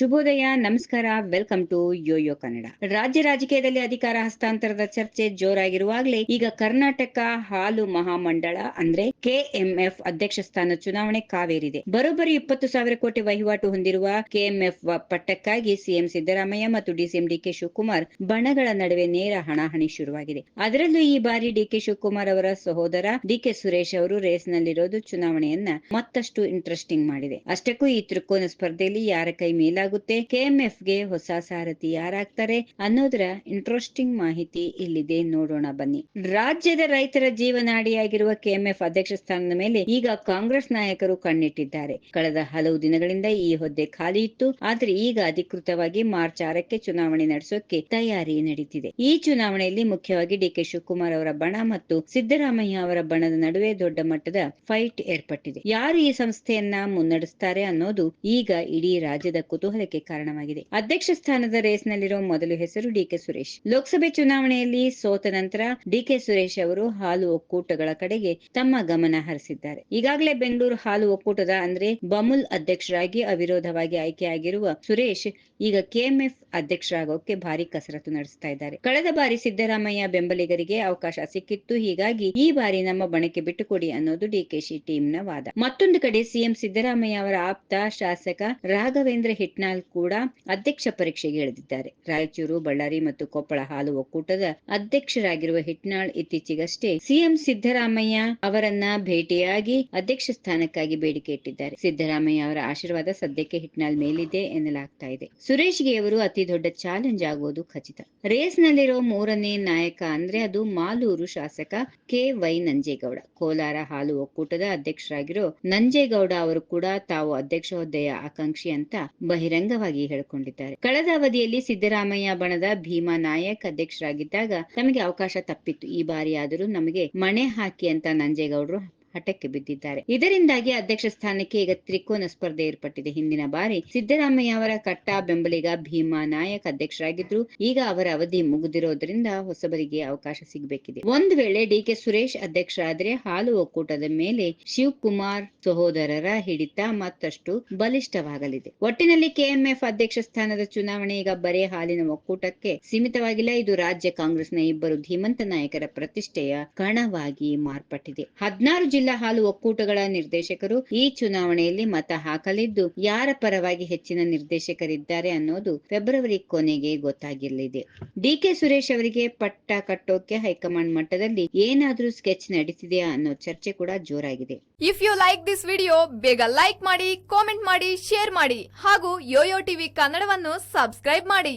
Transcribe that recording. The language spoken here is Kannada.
ಶುಭೋದಯ, ನಮಸ್ಕಾರ ವೆಲ್ಕಮ್ ಟು ಯೋಯೋ ಕನ್ನಡ ರಾಜ್ಯ ರಾಜಕೀಯದಲ್ಲಿ ಅಧಿಕಾರ ಹಸ್ತಾಂತರದ ಚರ್ಚೆ ಜೋರಾಗಿರುವಾಗಲೇ ಈಗ ಕರ್ನಾಟಕ ಹಾಲು ಮಹಾಮಂಡಳ ಅಂದ್ರೆ ಕೆಎಂಎಫ್ ಅಧ್ಯಕ್ಷ ಸ್ಥಾನ ಚುನಾವಣೆ ಕಾವೇರಿದೆ. ಬರೋಬ್ಬರಿ ಇಪ್ಪತ್ತು ಸಾವಿರ ಕೋಟಿ ವಹಿವಾಟು ಹೊಂದಿರುವ ಕೆಎಂಎಫ್ ಪಟ್ಟಕ್ಕಾಗಿ ಸಿಎಂ ಸಿದ್ದರಾಮಯ್ಯ ಮತ್ತು ಡಿಸಿಎಂ ಡಿಕೆ ಶಿವಕುಮಾರ್ ಬಣಗಳ ನಡುವೆ ನೇರ ಹಣಾಹಣಿ ಶುರುವಾಗಿದೆ. ಅದರಲ್ಲೂ ಈ ಬಾರಿ ಡಿಕೆ ಶಿವಕುಮಾರ್ ಅವರ ಸಹೋದರ ಡಿಕೆ ಸುರೇಶ್ ಅವರು ರೇಸ್ನಲ್ಲಿರೋದು ಚುನಾವಣೆಯನ್ನ ಮತ್ತಷ್ಟು ಇಂಟ್ರೆಸ್ಟಿಂಗ್ ಮಾಡಿದೆ. ಅಷ್ಟಕ್ಕೂ ಈ ತ್ರಿಕೋನ ಸ್ಪರ್ಧೆಯಲ್ಲಿ ಯಾರ ಕೈ ಮೇಲಾಗುತ್ತೆ ಕೆಎಂಎಫ್ಗೆ ಹೊಸ ಸಾರಥಿ ಯಾರಾಗ್ತಾರೆ ಅನ್ನೋದ್ರ ಇಂಟ್ರೆಸ್ಟಿಂಗ್ ಮಾಹಿತಿ ಇಲ್ಲಿದೆ. ನೋಡೋಣ, ಬನ್ನಿ. ರಾಜ್ಯದ ರೈತರ ಜೀವನಾಡಿಯಾಗಿರುವ ಕೆಎಂಎಫ್ ಅಧ್ಯಕ್ಷ ಸ್ಥಾನದ ಮೇಲೆ ಈಗ ಕಾಂಗ್ರೆಸ್ ನಾಯಕರು ಕಣ್ಣಿಟ್ಟಿದ್ದಾರೆ. ಕಳೆದ ಹಲವು ದಿನಗಳಿಂದ ಈ ಹುದ್ದೆ ಖಾಲಿ ಇತ್ತು. ಆದ್ರೆ ಈಗ ಅಧಿಕೃತವಾಗಿ ಮಾರ್ಚ್ ಆರಕ್ಕೆ ಚುನಾವಣೆ ನಡೆಸೋಕೆ ತಯಾರಿ ನಡೀತಿದೆ. ಈ ಚುನಾವಣೆಯಲ್ಲಿ ಮುಖ್ಯವಾಗಿ ಡಿಕೆ ಶಿವಕುಮಾರ್ ಅವರ ಬಣ ಮತ್ತು ಸಿದ್ದರಾಮಯ್ಯ ಅವರ ಬಣದ ನಡುವೆ ದೊಡ್ಡ ಮಟ್ಟದ ಫೈಟ್ ಏರ್ಪಟ್ಟಿದೆ. ಯಾರು ಈ ಸಂಸ್ಥೆಯನ್ನ ಮುನ್ನಡೆಸ್ತಾರೆ ಅನ್ನೋದು ಈಗ ಇಡೀ ರಾಜ್ಯದ ಕುತೂಹಲಕ್ಕೆ ಕಾರಣವಾಗಿದೆ. ಅಧ್ಯಕ್ಷ ಸ್ಥಾನದ ರೇಸ್ನಲ್ಲಿರುವ ಮೊದಲು ಹೆಸರು ಡಿಕೆ ಸುರೇಶ್. ಲೋಕಸಭೆ ಚುನಾವಣೆಯಲ್ಲಿ ಸೋತ ನಂತರ ಡಿಕೆ ಸುರೇಶ್ ಅವರು ಹಾಲು ಒಕ್ಕೂಟಗಳ ಕಡೆಗೆ ತಮ್ಮ ಗಮನ ಹರಿಸಿದ್ದಾರೆ. ಈಗಾಗಲೇ ಬೆಂಗಳೂರು ಹಾಲು ಒಕ್ಕೂಟದ ಅಂದ್ರೆ ಬಮುಲ್ ಅಧ್ಯಕ್ಷರಾಗಿ ಅವಿರೋಧವಾಗಿ ಆಯ್ಕೆಯಾಗಿರುವ ಸುರೇಶ್ ಈಗ ಕೆಎಂಎಫ್ ಅಧ್ಯಕ್ಷರಾಗೋಕೆ ಭಾರಿ ಕಸರತ್ತು ನಡೆಸ್ತಾ ಇದ್ದಾರೆ. ಕಳೆದ ಬಾರಿ ಸಿದ್ದರಾಮಯ್ಯ ಬೆಂಬಲಿಗರಿಗೆ ಅವಕಾಶ ಸಿಕ್ಕಿತ್ತು. ಹೀಗಾಗಿ ಈ ಬಾರಿ ನಮ್ಮ ಬಣಕ್ಕೆ ಬಿಟ್ಟುಕೊಡಿ ಅನ್ನೋದು ಡಿಕೆಶಿ ಟೀಮ್ನ ವಾದ. ಮತ್ತೊಂದು ಕಡೆ ಸಿಎಂ ಸಿದ್ದರಾಮಯ್ಯ ಅವರ ಆಪ್ತ ಶಾಸಕ ರಾಘವೇಂದ್ರ ಹಿಟ್ನಾಳ್ ಕೂಡ ಅಧ್ಯಕ್ಷ ಪರೀಕ್ಷೆಗೆ ಇಳಿದಿದ್ದಾರೆ ರಾಯಚೂರು, ಬಳ್ಳಾರಿ ಮತ್ತು ಕೊಪ್ಪಳ ಹಾಲು ಒಕ್ಕೂಟದ ಅಧ್ಯಕ್ಷರಾಗಿರುವ ಹಿಟ್ನಾಳ್ ಇತ್ತೀಚೆಗಷ್ಟೇ ಸಿಎಂ ಸಿದ್ದರಾಮಯ್ಯ ಅವರನ್ನ ಭೇಟಿಯಾಗಿ ಅಧ್ಯಕ್ಷ ಸ್ಥಾನಕ್ಕಾಗಿ ಬೇಡಿಕೆ ಇಟ್ಟಿದ್ದಾರೆ. ಸಿದ್ದರಾಮಯ್ಯ ಅವರ ಆಶೀರ್ವಾದ ಸದ್ಯಕ್ಕೆ ಹಿಟ್ನಾಳ್ ಮೇಲಿದೆ ಎನ್ನಲಾಗ್ತಾ ಇದೆ. ಸುರೇಶ್ಗೆ ಅವರು ಅತಿ ದೊಡ್ಡ ಚಾಲೆಂಜ್ ಆಗುವುದು ಖಚಿತ. ರೇಸ್ ನಲ್ಲಿರೋ ಮೂರನೇ ನಾಯಕ ಅಂದ್ರೆ ಅದು ಮಾಲೂರು ಶಾಸಕ ಕೆ. ವೈ. ನಂಜೇಗೌಡ. ಕೋಲಾರ ಹಾಲು ಒಕ್ಕೂಟದ ಅಧ್ಯಕ್ಷರಾಗಿರೋ ನಂಜೇಗೌಡ ಅವರು ಕೂಡ ತಾವು ಅಧ್ಯಕ್ಷ ಹುದ್ದೆಯ ಆಕಾಂಕ್ಷಿ ಅಂತ ಬಹಿರಂಗವಾಗಿ ಹೇಳಿಕೊಂಡಿದ್ದಾರೆ. ಕಳೆದ ಅವಧಿಯಲ್ಲಿ ಸಿದ್ದರಾಮಯ್ಯ ಬಣದ ಭೀಮಾ ನಾಯಕ್ ಅಧ್ಯಕ್ಷರಾಗಿದ್ದಾಗ ತಮಗೆ ಅವಕಾಶ ತಪ್ಪಿತ್ತು. ಈ ಬಾರಿಯಾದರೂ ನಮಗೆ ಮಣೆ ಹಾಕಿ ಅಂತ ನಂಜೇಗೌಡರು ಹಠಕ್ಕೆ ಬಿದ್ದಿದ್ದಾರೆ. ಇದರಿಂದಾಗಿ ಅಧ್ಯಕ್ಷ ಸ್ಥಾನಕ್ಕೆ ಈಗ ತ್ರಿಕೋನ ಸ್ಪರ್ಧೆ ಏರ್ಪಟ್ಟಿದೆ. ಹಿಂದಿನ ಬಾರಿ ಸಿದ್ದರಾಮಯ್ಯ ಅವರ ಕಟ್ಟಾ ಬೆಂಬಲಿಗ ಭೀಮಾ ನಾಯಕ್ ಅಧ್ಯಕ್ಷರಾಗಿದ್ರು. ಈಗ ಅವರ ಅವಧಿ ಮುಗಿದಿರೋದ್ರಿಂದ ಹೊಸಬರಿಗೆ ಅವಕಾಶ ಸಿಗಬೇಕಿದೆ. ಒಂದು ವೇಳೆ ಡಿಕೆ ಸುರೇಶ್ ಅಧ್ಯಕ್ಷರಾದ್ರೆ ಹಾಲು ಒಕ್ಕೂಟದ ಮೇಲೆ ಶಿವಕುಮಾರ್ ಸಹೋದರರ ಹಿಡಿತ ಮತ್ತಷ್ಟು ಬಲಿಷ್ಠವಾಗಲಿದೆ. ಒಟ್ಟಿನಲ್ಲಿ ಕೆಎಂಎಫ್ ಅಧ್ಯಕ್ಷ ಸ್ಥಾನದ ಚುನಾವಣೆ ಈಗ ಬರೇ ಹಾಲಿನ ಒಕ್ಕೂಟಕ್ಕೆ ಸೀಮಿತವಾಗಿಲ್ಲ. ಇದು ರಾಜ್ಯ ಕಾಂಗ್ರೆಸ್ನ ಇಬ್ಬರು ಧೀಮಂತ ನಾಯಕರ ಪ್ರತಿಷ್ಠೆಯ ಕಣವಾಗಿ ಮಾರ್ಪಟ್ಟಿದೆ. ಹದಿನಾರು ಜಿಲ್ಲಾ ಹಾಲು ಒಕ್ಕೂಟಗಳ ನಿರ್ದೇಶಕರು ಈ ಚುನಾವಣೆಯಲ್ಲಿ ಮತ ಹಾಕಲಿದ್ದು ಯಾರ ಪರವಾಗಿ ಹೆಚ್ಚಿನ ನಿರ್ದೇಶಕರಿದ್ದಾರೆ ಅನ್ನೋದು ಫೆಬ್ರವರಿ ಕೊನೆಗೆ ಗೊತ್ತಾಗಿರಲಿದೆ. ಡಿಕೆ ಸುರೇಶ್ ಅವರಿಗೆ ಪಟ್ಟ ಕಟ್ಟೋಕೆ ಹೈಕಮಾಂಡ್ ಮಟ್ಟದಲ್ಲಿ ಏನಾದ್ರೂ ಸ್ಕೆಚ್ ನಡೆಸಿದೆಯಾ ಅನ್ನೋ ಚರ್ಚೆ ಕೂಡ ಜೋರಾಗಿದೆ. If you like this video ಬೇಗ ಲೈಕ್ ಮಾಡಿ ಕಾಮೆಂಟ್ ಮಾಡಿ ಶೇರ್ ಮಾಡಿ ಹಾಗೂ ಯೋಯೋ ಟಿವಿ ಕನ್ನಡವನ್ನು ಸಬ್ಸ್ಕ್ರೈಬ್ ಮಾಡಿ.